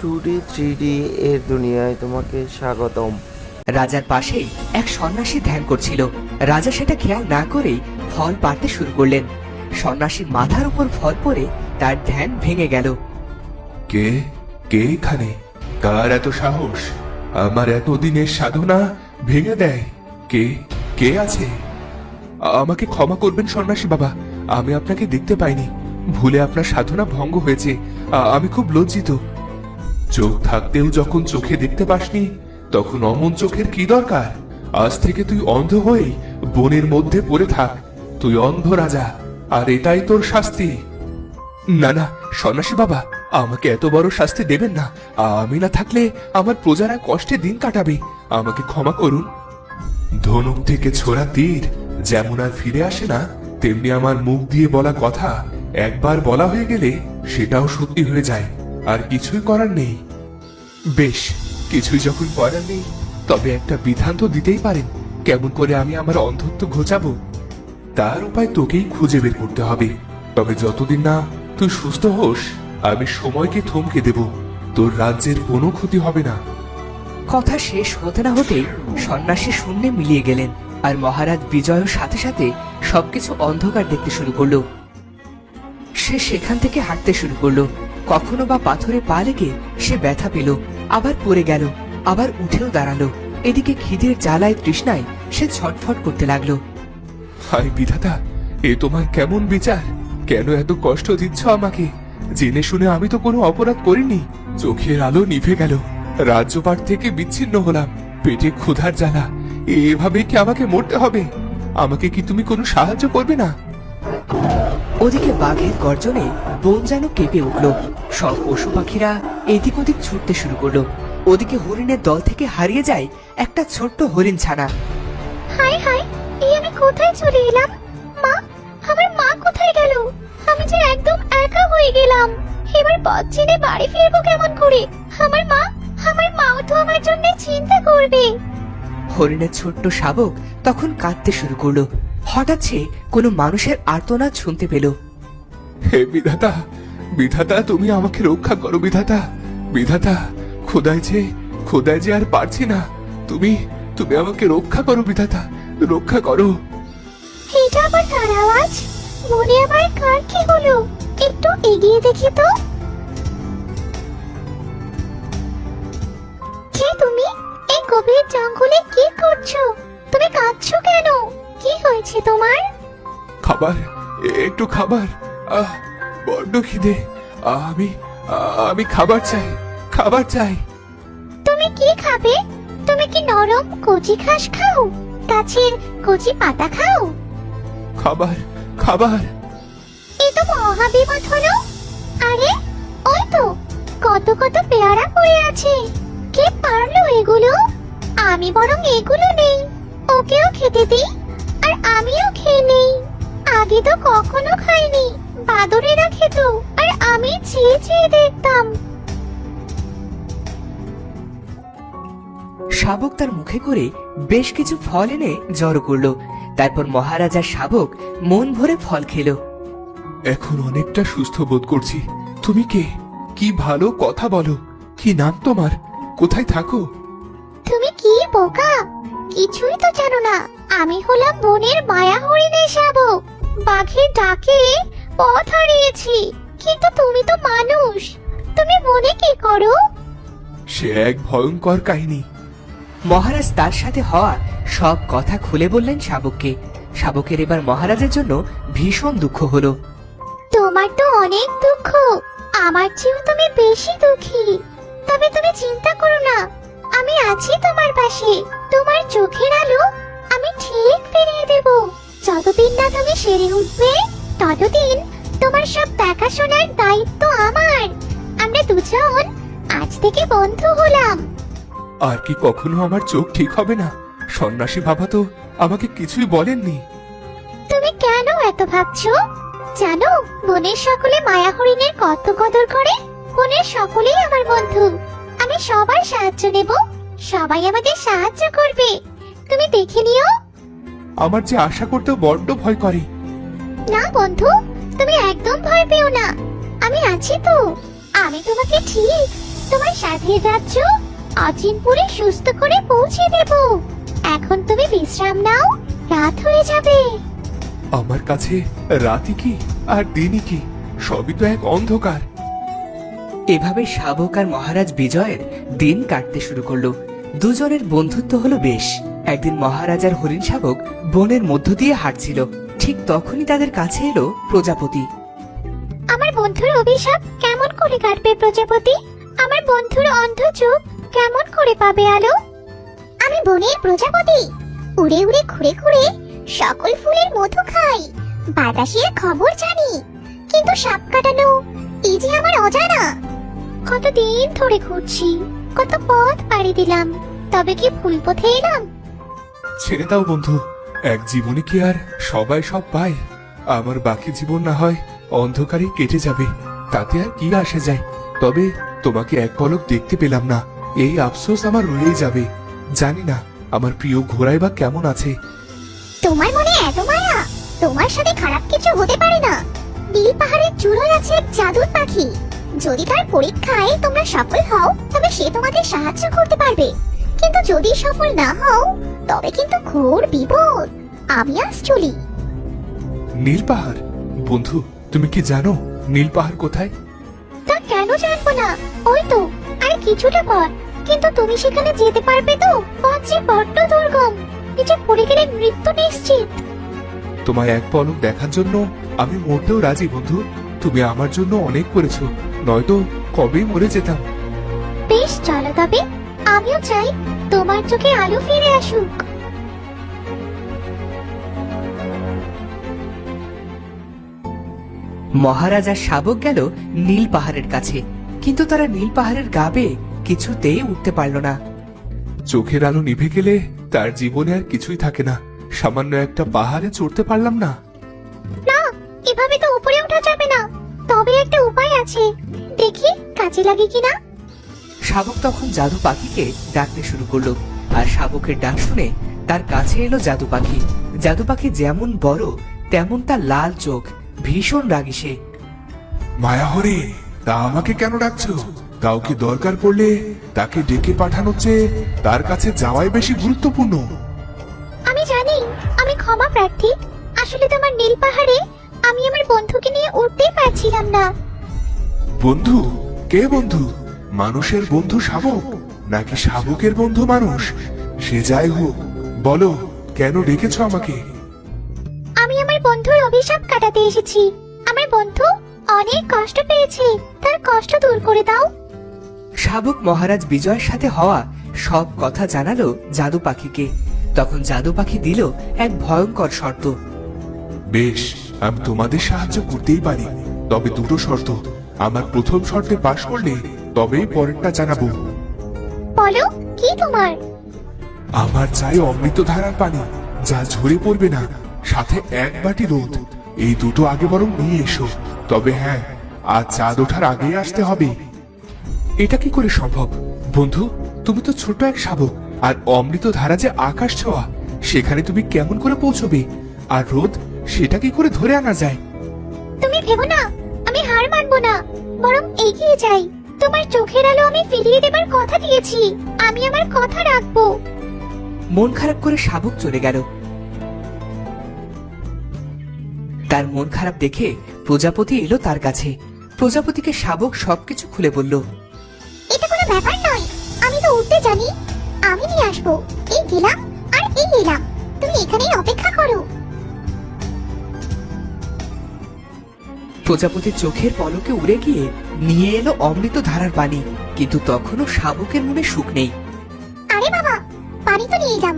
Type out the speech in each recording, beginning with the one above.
Two D three D এর দুনিয়ায় তোমাকে স্বাগতম। রাজার পাশেই এক সন্ন্যাসী ধ্যান করছিল। রাজা সেটা খেয়াল না করেই ফল পাড়তে শুরু করলেন। সন্ন্যাসীর মাথার উপর ফল পড়ে তার ধ্যান ভেঙে গেল। কে? কে এখানে? কার এত সাহস? আমার এতদিনের সাধনা ভেঙে দেয়। কে? কে আছে? আমাকে ক্ষমা করবেন সন্ন্যাসী বাবা আমি আপনাকে দেখতে পাইনি। ভুলে আপনার সাধনা ভঙ্গ হয়েছে। আ- আমি খুব লজ্জিত। চোখ থাকতেও যখন চোখে দেখতে পাসনি, তখন অমন চোখের কি দরকার? আজ থেকে তুই অন্ধ হয়ে বনের মধ্যে পড়ে থাক। তুই অন্ধ রাজা, আর এটাই তোর শাস্তি। না না, সন্ন্যাসী বাবা, আমাকে এত বড় শাস্তি দেবেন না। আমি না থাকলে আমার প্রজারা কষ্টে দিন কাটাবে। আমাকে ক্ষমা করুন। ধনুক থেকে ছোড়া তীর যেমন আর ফিরে আসে না, তেমনি আমার মুখ দিয়ে বলা কথা একবার বলা হয়ে গেলে সেটাও সত্যি হয়ে যায়। আর কিছুই করার নেই। বেশ, কিছুই যখন করার নেই, তবে একটা বিধান তো দিতেই পারেন, কেমন করে আমি আমার অন্ধত্ব ঘোচাবো? তার উপায় তোকেই খুঁজে বের করতে হবে। তবে যতদিন না তুই সুস্থ হোস, আমি সময়কে থমকে দেব। তোর রাজ্যের কোনো ক্ষতি হবে না। কথা শেষ হতে না হতেই সন্ন্যাসী শূন্যে মিলিয়ে গেলেন আর মহারাজ বিজয়ের সাথে সাথে সবকিছু অন্ধকার দেখতে শুরু করল। সে সেখান থেকে হাঁটতে শুরু করল। কখনো বা পাথরে পা লেগে সে ব্যথা পেল আবার পড়ে গেল আবার উঠেও দাঁড়াল। এদিকে খিদের জ্বালায় তৃষ্ণায় সে ছটফট করতে লাগল। হায় বিধাতা এ তোমার কেমন বিচার? কেন এত কষ্ট দিচ্ছ আমাকে? জেনে শুনে আমি তো কোনো অপরাধ করিনি। চোখের আলো নিভে গেল। রাজ্যপাট থেকে বিচ্ছিন্ন হলাম। পেটে ক্ষুধার জ্বালা। এভাবে কি আমাকে মরতে হবে? আমাকে কি তুমি কোনো সাহায্য করবে না? ওদিকে বাঘের গর্জনে বন যেন কেঁপে উঠল। সব পশু পাখিরা এদিক ওদিক ছুটতে শুরু করল। ওদিকে হরিণের দল থেকে হারিয়ে যায় একটা ছোট্ট হরিণ ছানা। হাই হাই এই আমি কোথায় চলে এলাম? মা আমার মা কোথায় গেল? আমি যে একদম একা হয়ে গেলাম। এবার পথ চিনে বাড়ি ফিরবো কেমন করে? আমার মা আমার মাও তো আমার জন্য চিন্তা করবে। হরিণের ছোট্ট শাবক তখন কাঁদতে শুরু করল। হঠাৎ সে কোনো মানুষের আর্তনাদ শুনতে পেল। হে বিধাতা বিধাতা তুমি আমাকে রক্ষা করো বিধাতা। বিধাতা খোদায় যে খোদায় যে আর পারছি না। তুমি তুমি আমাকে রক্ষা করো বিধাতা রক্ষা করো। এটা আবার কার আওয়াজ? মনে আবার কার কি হলো? একটু এগিয়ে দেখি তো। কে তুমি? এই গভীর জঙ্গলে কি করছ? তুমি কাঁদছো কেন? কি হয়েছে তোমার? খাবার একটু খাবার। আহ বড্ড খিদে। আমি আমি খাবার চাই খাবার চাই। তুমি কি খাবে? তুমি কি নরম কচি ঘাস খাও? গাছের কচি পাতা খাও? খাবার খাবার। এ তো মহাবিপদ হলো। আরে ওই তো কত কত পেয়ারা পড়ে আছে। কে পারল এগুলো? আমি বরং এগুলো নেই। ওকেও খেতে দিই আর আমিও খেয়ে নেই। আগে তো কখনো খাইনি। বাদরেরা খেত আর আমি চেয়ে চেয়ে দেখতাম। শাবক তার মুখে করে বেশ কিছু ফল এনে জড়ো করল। তারপর মহারাজার শাবক মন ভরে ফল খেলো। এখন অনেকটা সুস্থ বোধ করছি। তুমি কে? কি ভালো কথা বলো। কি নাম তোমার? কোথায় থাকো? তুমি কি বোকা? কিছুই তো জানো না। আমি হলাম বনের মায়া হরিণের শাবক। বাঘের ডাকে পথ হারিয়েছি কিন্তু তুমি তো মানুষ। তুমি বনে কি করো? সে এক ভয়ঙ্কর কাহিনী। মহারাজ তার সাথে হওয়া সব কথা খুলে বললেন শাবককে। শাবকের এবার মহারাজের জন্য ভীষণ দুঃখ হলো। তোমার তো অনেক দুঃখ। আমার চেয়েও তুমি বেশি দুঃখী। তবে তুমি চিন্তা করো না আমি আছি তোমার পাশে। তোমার চোখের আলো আমি ঠিক ফিরিয়ে দেব। যতদিন না তুমি সেরে উঠবে ততদিন তোমার সব দেখাশোনার দায়িত্ব আমার। আমরা দুজন আজ থেকে বন্ধু হলাম। আর কি কখনো আমার চোখ ঠিক হবে না? সন্ন্যাসী বাবা তো আমাকে কিছুই বলেননি। তুমি কেন এত ভাবছ? জানো বনের সকলে মায়া হরিণের কত কদর করে বনের সকলেই আমার বন্ধু। আমি সবার সাহায্য নেব সবাই আমাকে সাহায্য করবে। তুমি দেখে নিও। আমার যে আশা করতেও বড্ড ভয় করে। না বন্ধু তুমি একদম ভয় পেও না। আমি আছি তো। আমি তোমাকে ঠিক তোমার সাথের রাজ্য অচিনপুরে সুস্থ করে পৌঁছে দেব। এখন তুমি বিশ্রাম নাও রাত হয়ে যাবে। আমার কাছে রাতি কি আর দিনই কি? সবই তো এক অন্ধকার। এভাবে শাবক আর মহারাজ বিজয়ের দিন কাটতে শুরু করল। দুজনের বন্ধুত্ব হলো বেশ। একদিন মহারাজ আর হরিণ শাবক বনের মধ্য দিয়ে হাঁটছিল। ঠিক তখনই তাদের কাছে এলো প্রজাপতি। আমার বন্ধুর অভিশাপ কেমন করে কাটবে প্রজাপতি? আমার বন্ধুর অন্ধ চোখ কেমন করে পাবে আলো? আমি বনের প্রজাপতি। উড়ে উড়ে ঘুরে ঘুরে সকল ফুলের মধু খাই বাতাসের খবর জানি। কিন্তু সাপ কাটানো এই যে আমার অজানা। কতদিন ধরে ঘুরছি কত পথ পাড়ি দিলাম তবে কি ভুল পথে এলাম? ছেড়ে দাও বন্ধু এক জীবনে কি আর সবাই সব পায়? আমার বাকি জীবন না হয় অন্ধকারে কেটে যাবে, তাতে আর কি আসে যায়? তবে তোমাকে এক পলক দেখতে পেলাম না, এই আফসোস আমার রয়েই যাবে। জানি না, আমার প্রিয় ঘোড়াই বা কেমন আছে? তোমার মনে এত মায়া? তোমার সাথে খারাপ কিছু হতে পারে না। নীল পাহাড়ের চূড়ায় আছে এক জাদুর পাখি। যদি তার পরীক্ষায় তোমরা সফল হও, তবে সে তোমাদের সাহায্য করতে পারবে। কিন্তু যদি সফল না হও তবে কিন্তু ঘোর বিপদ। আমি আজ চলি। নীল পাহাড় বন্ধু তুমি কি জানো নীল পাহাড় কোথায়? তা কেন জানব না? ওই তো আর কিছুটা পথ কিন্তু তুমি সেখানে যেতে পারবে তো? পথ যে বড্ড দুর্গম। নিচে পড়ে গেলে মৃত্যু নিশ্চিত। তোমায় এক পলক দেখার জন্য আমি মরতেও রাজি বন্ধু। তুমি আমার জন্য অনেক করেছ। নয়তো কবেই মরে যেতাম। বেশ চলো তবে। আমিও চাই তোমার চোখে আলো ফিরে আসুক। মহারাজ শাবক গেল নীল পাহাড়ের কাছে কিন্তু তারা নীল পাহাড়ের গাবে কিছুতেই উঠতে পারল না। চোখের আলো নিভে গেলে তার জীবনে আর কিছুই থাকে না সামান্য একটা পাহাড়ে চড়তে পারলাম না। না এভাবে তো উপরে ওঠা যাবে না তবে একটা উপায় আছে। দেখি কাজে লাগে কিনা? শাবক তখন জাদু পাখিকে ডাকতে শুরু করল। আর শাবকের ডাক শুনে তার কাছে এলো জাদু পাখি। জাদু পাখি যেমন বড় তেমন তার লাল চোখ। ভীষণ রাগী সে। মায়া হরে তা আমাকে কেন ডাকছো? কাউকে দরকার পড়লে তাকে ডেকে পাঠানোর চেয়ে তার কাছে যাওয়াই বেশি গুরুত্বপূর্ণ। আমি জানি আমি ক্ষমা প্রার্থী। আসলে তোমার নীল পাহাড়ে আমি আমার বন্ধুকে নিয়ে উঠতেই পারছিলাম না। বন্ধু? কে বন্ধু? মানুষের বন্ধু শাবক নাকি শাবকের বন্ধু মানুষ? সে যাই হোক বলো কেন ডেকেছ আমাকে? আমি আমার বন্ধুর অভিশাপ কাটাতে এসেছি। আমার বন্ধু অনেক কষ্ট পেয়েছে তার কষ্ট দূর করে দাও। শাবক মহারাজ বিজয়ের সাথে হওয়া সব কথা জানালো জাদু পাখিকে। তখন জাদু পাখি দিল এক ভয়ঙ্কর শর্ত। বেশ আমি তোমাদের সাহায্য করতেই পারি। তবে দুটো শর্ত। আমার প্রথম শর্তে পাশ করলে তবেই পরেরটা জানাব। বলো কি তোমার? আমার চাই অমৃত ধারার পানি যা ঝরে পড়বে না। সাথে এক বাটি রোদ। এই দুটো আগে বরং নিয়ে এসো। তবে হ্যাঁ আজ চাঁদ ওঠার আগেই আসতে হবে। এটা কি করে সম্ভব? বন্ধু তুমি তো ছোট এক শাবক আর অমৃত ধারা যে আকাশ ছোঁয়া সেখানে তুমি কেমন করে পৌঁছবে? আর রোদ সেটা কি করে ধরে আনা যায়? তুমি ভেবো না আমি হার মানবো না বরং এগিয়ে যাই। তোমার চোখের আলো আমি ফিরিয়ে দেবার কথা দিয়েছি। আমি আমার কথা রাখব। মন খারাপ করে শাবক চলে গেল। তার মন খারাপ দেখে প্রজাপতি এলো তার কাছে। প্রজাপতিকে শাবক সবকিছু খুলে বলল এটা কোনো ব্যাপার নয়। আমি তো উঠতে জানি। আমি নিয়ে আসব। এই গেলাম আর এই এলাম তুমি এখানেই অপেক্ষা করো। প্রজাপতির চোখের পলকে উড়ে গিয়ে নিয়ে এলো অমৃত ধারার পানি কিন্তু তখনও শাবকের মনে সুখ নেই। আরে বাবা পানি তো নিয়ে এলাম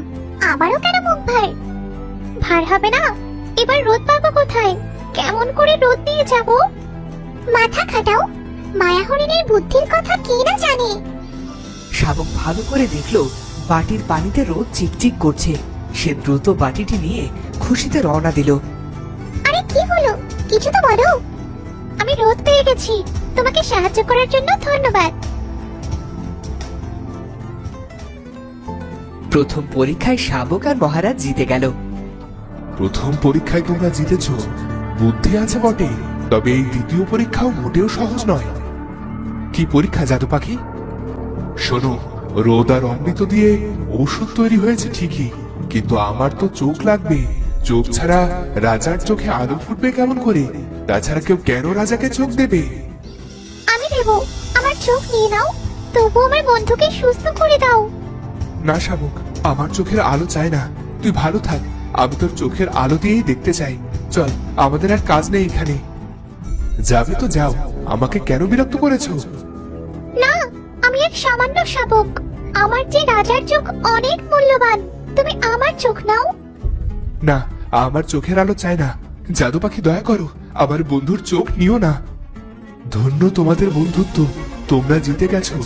আবারও কেন মুখ ভার? ভার হবে না? এবার রোদ পাবো কোথায়? কেমন করে রোদ দিয়ে যাব? মাথা খাটাও মায়া হরিণের বুদ্ধির কথা কে না জানে? শাবক ভালো করে দেখল বাটির পানিতে রোদ চিকচিক করছে। সে দ্রুত বাটিটি নিয়ে খুশিতে রওনা দিল। আরে কি হলো? কিছু তো বলো। আমি রোদ পেয়ে গেছি। তোমাকে সাহায্য করার জন্য ধন্যবাদ। প্রথম পরীক্ষায় শাবক আর মহারাজ জিতে গেল। প্রথম পরীক্ষায় তোমরা জিতেছ। বুদ্ধি আছে বটে তবে এই দ্বিতীয় পরীক্ষাও মোটেও সহজ নয়। কি পরীক্ষা জাদু পাখি? শোনো রোদ আর অমৃত দিয়ে ওষুধ তৈরি হয়েছে ঠিকই কিন্তু আমার তো চোখ লাগবে। চোখ ছাড়া রাজার চোখে আলো ফুটবে কেমন করে? তাছাড়া কেউ কেন রাজাকে চোখ দেবে? আমি দেব। আমার চোখ নিয়ে নাও। তবু আমার বন্ধুকে সুস্থ করে দাও। না শাবক আমার চোখের আলো চাই না। তুই ভালো থাক। আমি তোর চোখের আলো দিয়েই দেখতে চাই। চল আমাদের আর কাজ নেই এখানে। যাবে তো যাও। আমাকে কেন বিরক্ত করেছ? না আমি এক সামান্য শাবক। আমার যে রাজার চোখ অনেক মূল্যবান। তুমি আমার চোখ নাও। না আমার চোখের আলো চায় না। জাদু পাখি দয়া করো, আমার বন্ধুর চোখ নিও না। ধন্য তোমাদের বন্ধুত্ব, তোমরা জিতে গেছো,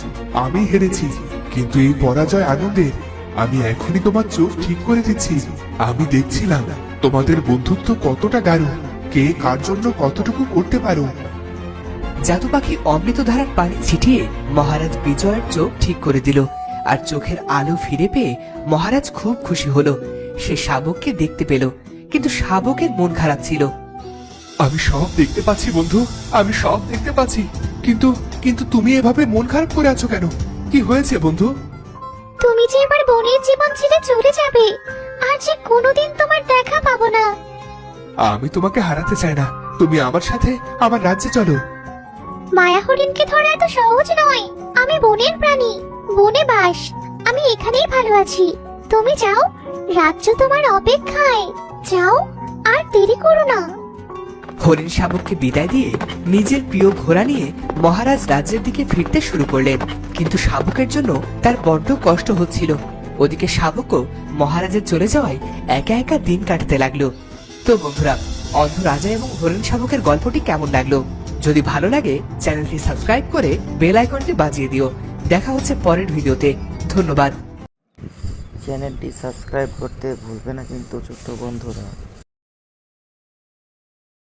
আমি হেরেছি। কিন্তু এই পরাজয় আনন্দের আমি এখনই তোমার চোখ ঠিক করে দিচ্ছি। আমি দেখছিলাম তোমাদের বন্ধুত্ব কতটা গাঢ় কে কার জন্য কতটুকু করতে পারো। জাদু পাখি অমৃত ধারার পানি ছিটিয়ে মহারাজ বিজয়ের চোখ ঠিক করে দিল, আর চোখের আলো ফিরে পেয়ে মহারাজ খুব খুশি হলো। সে শাবককে দেখতে পেল কিন্তু শাবকের মন খারাপ ছিল। আমি সব দেখতে পাচ্ছি বন্ধু। আমি সব দেখতে পাচ্ছি। কিন্তু কিন্তু তুমি এভাবে মন খারাপ করে আছো কেন? কি হয়েছে বন্ধু? তুমি যে এবার বনের জীবন ছেড়ে চলে যাবে আর যে কোনোদিন তোমার দেখা পাবো না। আমি তোমাকে হারাতে চাই না। তুমি আমার সাথে আমার রাজ্যে চলো। মায়া হরিণকে ধরা এত সহজ নয়। আমি বনের প্রাণী বনে বাস। আমি এখানেই ভালো আছি। তুমি যাও রাজ্য তোমার অপেক্ষায়। যাও, আর দেরি করো না। হরিণ শাবককে বিদায় দিয়ে নিজের প্রিয় ঘোড়া নিয়ে মহারাজ রাজ্যের দিকে ফিরতে শুরু করলেন। কিন্তু শাবকের জন্য তার বড্ড কষ্ট হচ্ছিল। ওদিকে শাবকও মহারাজের চলে যাওয়ায় একা একা দিন কাটতে লাগল। তো বন্ধুরা, অন্ধ রাজা এবং হরিণ শাবকের গল্পটি কেমন লাগল? যদি ভালো লাগে, চ্যানেলটি সাবস্ক্রাইব করে বেল আইকনটি বাজিয়ে দিও। দেখা হচ্ছে পরের ভিডিওতে। ধন্যবাদ। চ্যানেলটি সাবস্ক্রাইব করতে ভুলবে না কিন্তু ছোট্ট বন্ধুরা।